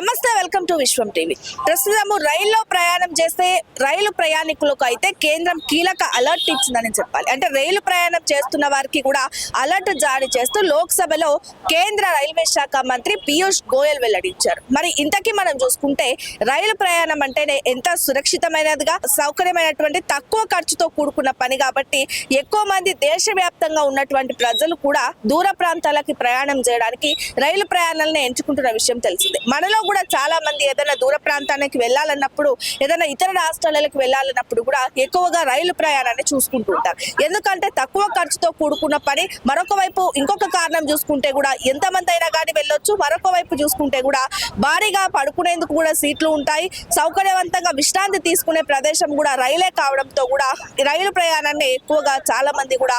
ನಮ್ಮ నమస్తే welcome to Vishwam TV. ప్రస్తుతము రైల్లో ప్రయాణం చేస్తే రైలు ప్రయాణికులకు అయితే కేంద్రం కీలక అలర్ట్ ఇచ్చిందని చెప్పాలి. అంటే రైలు ప్రయాణం చేస్తున్న వారికి కూడా అలర్ట్ జారీ చేస్తూ లోక్సభలో కేంద్ర రైల్వే శాఖ మంత్రి పీయూష్ గోయల్ వెల్లడించారు. మరి ఇంతకీ మనం చూసుకుంటే రైలు ప్రయాణం అంటేనే ఎంత సురక్షితమైనదిగా సౌకర్యమైనటువంటి తక్కువ ఖర్చుతో కూడుకున్న పని కాబట్టి ఎక్కువ మంది దేశవ్యాప్తంగా ఉన్నటువంటి ప్రజలు కూడా దూర ప్రాంతాలకి ప్రయాణం చేయడానికి రైలు ప్రయాణాలను ఎంచుకుంటున్న విషయం తెలిసిందే. మనలో కూడా చాలా మంది ఏదైనా దూర ప్రాంతానికి వెళ్ళాలన్నప్పుడు ఏదైనా ఇతర రాష్ట్రాలకు వెళ్ళాలన్నప్పుడు కూడా ఎక్కువగా రైలు ప్రయాణాన్ని చూసుకుంటూ ఉంటారు. ఎందుకంటే తక్కువ ఖర్చుతో కూడుకున్న పని మరొక వైపు ఇంకొక కారణం చూసుకుంటే కూడా ఎంతమంది అయినా కానీ వెళ్ళొచ్చు. మరొక వైపు చూసుకుంటే కూడా భారీగా పడుకునేందుకు కూడా సీట్లు ఉంటాయి. సౌకర్యవంతంగా విశ్రాంతి తీసుకునే ప్రదేశం కూడా రైలే కావడంతో కూడా రైలు ప్రయాణాన్ని ఎక్కువగా చాలా మంది కూడా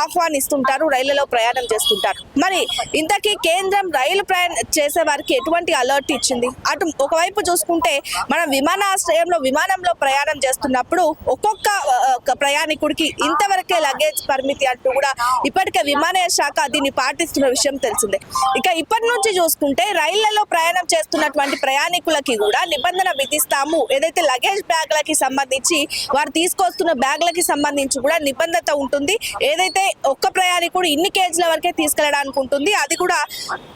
ఆహ్వానిస్తుంటారు రైళ్ళలో ప్రయాణం చేస్తుంటారు. మరి ఇంతకీ కేంద్రం రైలు ప్రయాణం చేసే వారికి ఎటువంటి అలర్ట్ ఇచ్చింది? అటు ఒకవైపు చూసుకుంటే మనం విమానాశ్రయంలో విమానంలో ప్రయాణం చేస్తున్నప్పుడు ఒక్కొక్క ప్రయాణికుడికి ఇంతవరకే లగేజ్ పరిమితి అంటూ కూడా ఇప్పటికే విమానయాన శాఖ దీన్ని పాటిస్తున్న విషయం తెలిసిందే. ఇక ఇప్పటి నుంచి చూసుకుంటే రైళ్ళలో ప్రయాణం చేస్తున్నటువంటి ప్రయాణికులకి కూడా నిబంధన విధిస్తాము. ఏదైతే లగేజ్ బ్యాగ్లకి సంబంధించి వారు తీసుకొస్తున్న బ్యాగ్లకి సంబంధించి కూడా నిబంధత ఉంటుంది. ఏదైతే ఒక్క ప్రయాణికుడు ఇన్ని కేజీల వరకే తీసుకెళ్ళడానికి ఉంటుంది అది కూడా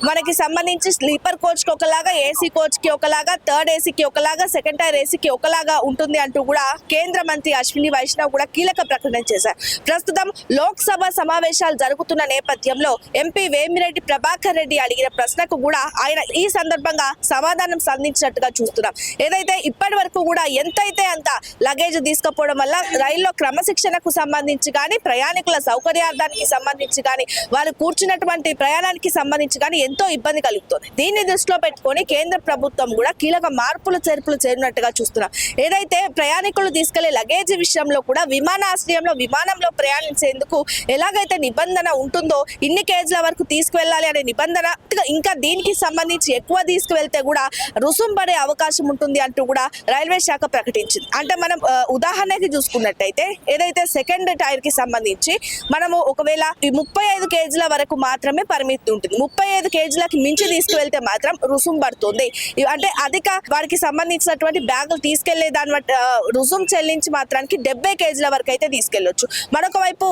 మనకి సంబంధించి స్లీపర్ కోచ్కి ఒకలాగా ఏసీ కోచ్కి ఒకలాగా థర్డ్ ఏసీకి ఒకలాగా సెకండ్ టైర్ ఏసీకి ఒకలాగా ఉంటుంది అంటూ కూడా కేంద్ర మంత్రి అశ్విని వైష్ణవ్ కూడా కీలక ప్రకటన చేశారు. ప్రస్తుతం లోక్సభ సమావేశాలు జరుగుతున్న నేపథ్యంలో ఎంపీ వేమిరెడ్డి ప్రభాకర్ రెడ్డి అడిగిన ప్రశ్నకు కూడా ఆయన ఈ సందర్భంగా సమాధానం సంధించినట్టుగా చూస్తున్నాం. ఏదైతే ఇప్పటి వరకు కూడా ఎంతైతే అంత లగేజ్ తీసుకుపోవడం వల్ల రైల్లో క్రమశిక్షణకు సంబంధించి కానీ ప్రయాణికుల సౌకర్యార్థానికి సంబంధించి కానీ వారు కూర్చున్నటువంటి ప్రయాణానికి సంబంధించి కానీ ఎంతో ఇబ్బంది కలుగుతుంది. దీన్ని దృష్టిలో పెట్టుకొని కేంద్ర ప్రభుత్వం కూడా కీలక మార్పులు చేర్పులు చేరినట్టుగా చూస్తున్నాం. ఏదైతే ప్రయాణికులు తీసుకెళ్ళే లగేజ్ విషయంలో కూడా విమానాశ్రయంలో విమానంలో ప్రయాణించేందుకు ఎలాగైతే నిబంధన ఉంటుందో ఇన్ని కేజీల వరకు తీసుకువెళ్ళాలి అనే నిబంధన ఇంకా దీనికి సంబంధించి ఎక్కువ తీసుకువెళ్తే కూడా రుసుం పడే అవకాశం ఉంటుంది అంటూ కూడా రైల్వే శాఖ ప్రకటించింది. అంటే మనం ఉదాహరణకి చూసుకున్నట్టయితే ఏదైతే సెకండ్ టైర్కి సంబంధించి మనము ఒకవేళ ఈ ముప్పై ఐదు కేజీల వరకు మాత్రమే పరిమితి ఉంటుంది. ముప్పై ఐదు కేజీలకి మించి తీసుకువెళ్తే మాత్రం రుసుం పడుతుంది ఇవి అంటే అధిక వారికి సంబంధించినటువంటి బ్యాగులు తీసుకెళ్ళే దాని రుసుము చెల్లించి మాత్రానికి డెబ్బై కేజీల వరకు అయితే తీసుకెళ్ళొచ్చు మరొక వైపు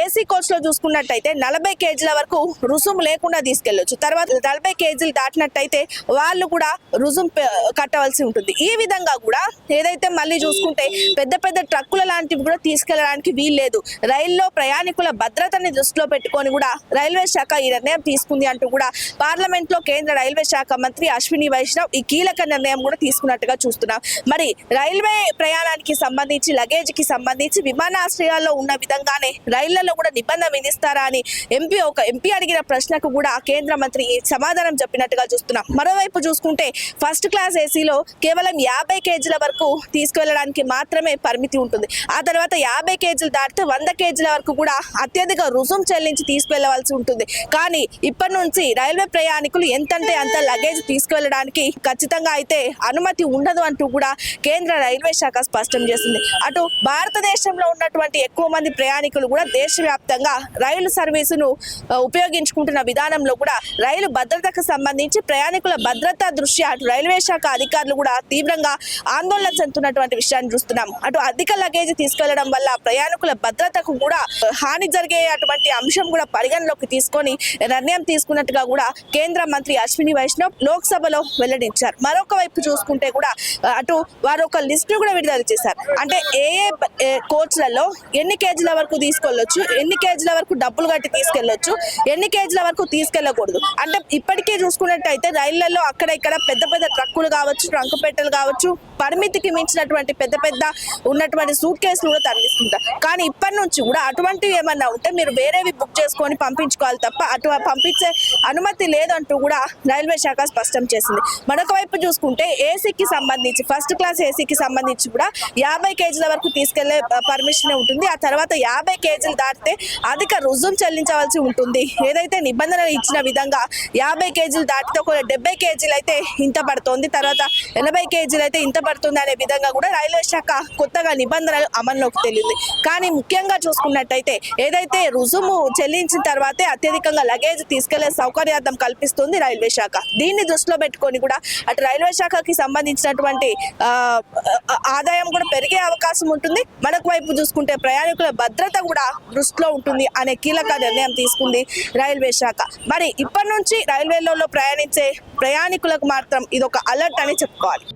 ఏసీ కోచ్లో చూసుకున్నట్టయితే నలభై కేజీల వరకు రుసుం లేకుండా తీసుకెళ్ళొచ్చు తర్వాత నలభై కేజీలు దాటినట్టయితే వాళ్ళు కూడా రుసుము కట్టవలసి ఉంటుంది. ఈ విధంగా కూడా ఏదైతే మళ్ళీ చూసుకుంటే పెద్ద పెద్ద ట్రక్కుల లాంటివి కూడా తీసుకెళ్ళడానికి వీల్లేదు. రైల్లో ప్రయాణికుల భద్రతని దృష్టిలో పెట్టుకొని కూడా రైల్వే శాఖ ఈ నిర్ణయం తీసుకుంది అంటూ కూడా పార్లమెంట్లో కేంద్ర రైల్వే శాఖ మంత్రి అశ్విన్ వైష్ణవ్ ఈ కీలక నిర్ణయం కూడా తీసుకున్నట్టుగా చూస్తున్నాం. మరి రైల్వే ప్రయాణానికి సంబంధించి లగేజ్కి సంబంధించి విమానాశ్రయాల్లో ఉన్న విధంగానే రైళ్ళలో కూడా నిబంధన విధిస్తారా అని ఎంపీ ఒక ఎంపీ అడిగిన ప్రశ్నకు కూడా కేంద్ర మంత్రి సమాధానం చెప్పినట్టుగా చూస్తున్నాం. మరోవైపు చూసుకుంటే ఫస్ట్ క్లాస్ ఏసీలో కేవలం యాభై కేజీల వరకు తీసుకువెళ్ళడానికి మాత్రమే పరిమితి ఉంటుంది. ఆ తర్వాత యాభై కేజీలు దాటితే వంద కేజీల వరకు కూడా అత్యధిక రుసుం చెల్లించి తీసుకువెళ్ళవలసి ఉంటుంది. కానీ ఇప్పటి నుంచి రైల్వే ప్రయాణికులు ఎంతంటే అంత లగేజ్ తీసుకువెళ్ళడానికి ఖచ్చితంగా అయితే అనుమతి ఉండదు అంటూ కూడా కేంద్ర రైల్వే శాఖ స్పష్టం చేసింది. అటు భారతదేశంలో ఉన్నటువంటి ఎక్కువ మంది ప్రయాణికులు కూడా దేశవ్యాప్తంగా రైలు సర్వీసును ఉపయోగించుకుంటున్న విధానంలో కూడా రైలు భద్రతకు సంబంధించి ప్రయాణికుల భద్రతా దృష్ట్యా అటు రైల్వే శాఖ అధికారులు కూడా తీవ్రంగా ఆందోళన చెందుతున్నటువంటి విషయాన్ని చూస్తున్నాం. అటు అధిక లగేజ్ తీసుకెళ్ళడం వల్ల ప్రయాణికుల భద్రతకు కూడా హాని జరిగే అటువంటి అంశం కూడా పరిగణలోకి తీసుకొని నిర్ణయం తీసుకున్నట్టుగా కూడా కేంద్ర మంత్రి అశ్విని వైష్ణవ్ లోక్సభలో వెల్లడించారు. మరొక వైపు చూసుకుంటే కూడా అటు వారు ఒక లిస్ట్ కూడా విడుదల చేశారు. అంటే ఏ ఏ ఏ కోచ్లలో ఎన్ని కేజీల వరకు తీసుకెళ్ళొచ్చు ఎన్ని కేజీల వరకు డబ్బులు కట్టి తీసుకెళ్ళొచ్చు ఎన్ని కేజీల వరకు తీసుకెళ్ళకూడదు. అంటే ఇప్పటికే చూసుకున్నట్టయితే రైళ్ళలో అక్కడ ఇక్కడ పెద్ద పెద్ద ట్రక్కులు కావచ్చు ట్రంక్ పెట్టెలు కావచ్చు పరిమితికి మించినటువంటి పెద్ద పెద్ద ఉన్నటువంటి సూట్ కేసులు కూడా తరలిస్తుంటారు కానీ ఇప్పటి నుంచి కూడా అటువంటివి ఏమన్నా ఉంటే మీరు వేరేవి బుక్ చేసుకొని పంపించుకోవాలి తప్ప అటు పంపించే అనుమతి లేదంటూ కూడా రైల్వే శాఖ స్పష్టం చేసింది. మరొక వైపు చూసుకుంటే ఏసీకి సంబంధించి ఫస్ట్ క్లాస్ ఏసీకి సంబంధించి కూడా యాభై కేజీల వరకు తీసుకెళ్ళే పర్మిషన్ ఉంటుంది. ఆ తర్వాత యాభై కేజీలు దాటితే అధిక రుజుం చెల్లించవలసి ఉంటుంది. ఏదైతే నిబంధనలు ఇచ్చిన విధంగా యాభై కేజీలు దాటితే ఒక డెబ్బై కేజీలు అయితే ఇంత పడుతుంది. తర్వాత ఎనభై కేజీలు అయితే ఇంత పడుతుంది అనే విధంగా కూడా రైల్వే శాఖ కొత్తగా నిబంధనలు అమల్లోకి తెలియదు కానీ ముఖ్యంగా చూసుకున్నట్టయితే ఏదైతే రుజుము చెల్లించిన తర్వాతే అత్యధికంగా లగేజ్ తీసుకెళ్ళే సౌకర్యార్థం కల్పిస్తుంది రైల్వే శాఖ. దీన్ని దృష్టిలో పెట్టుకొని కూడా అటు రైల్వే శాఖకి సంబంధించినటువంటి ఆదాయం కూడా పెరిగే అవకాశం ఉంటుంది. మనకు వైపు చూసుకుంటే ప్రయాణికుల భద్రత కూడా దృష్టిలో ఉంటుంది అనే కీలక నిర్ణయం తీసుకుంది రైల్వే శాఖ. మరి ఇప్పటి నుంచి రైల్వేలలో ప్రయాణించే ప్రయాణికులకు మాత్రం ఇది ఒక అలర్ట్ అని చెప్పుకోవాలి.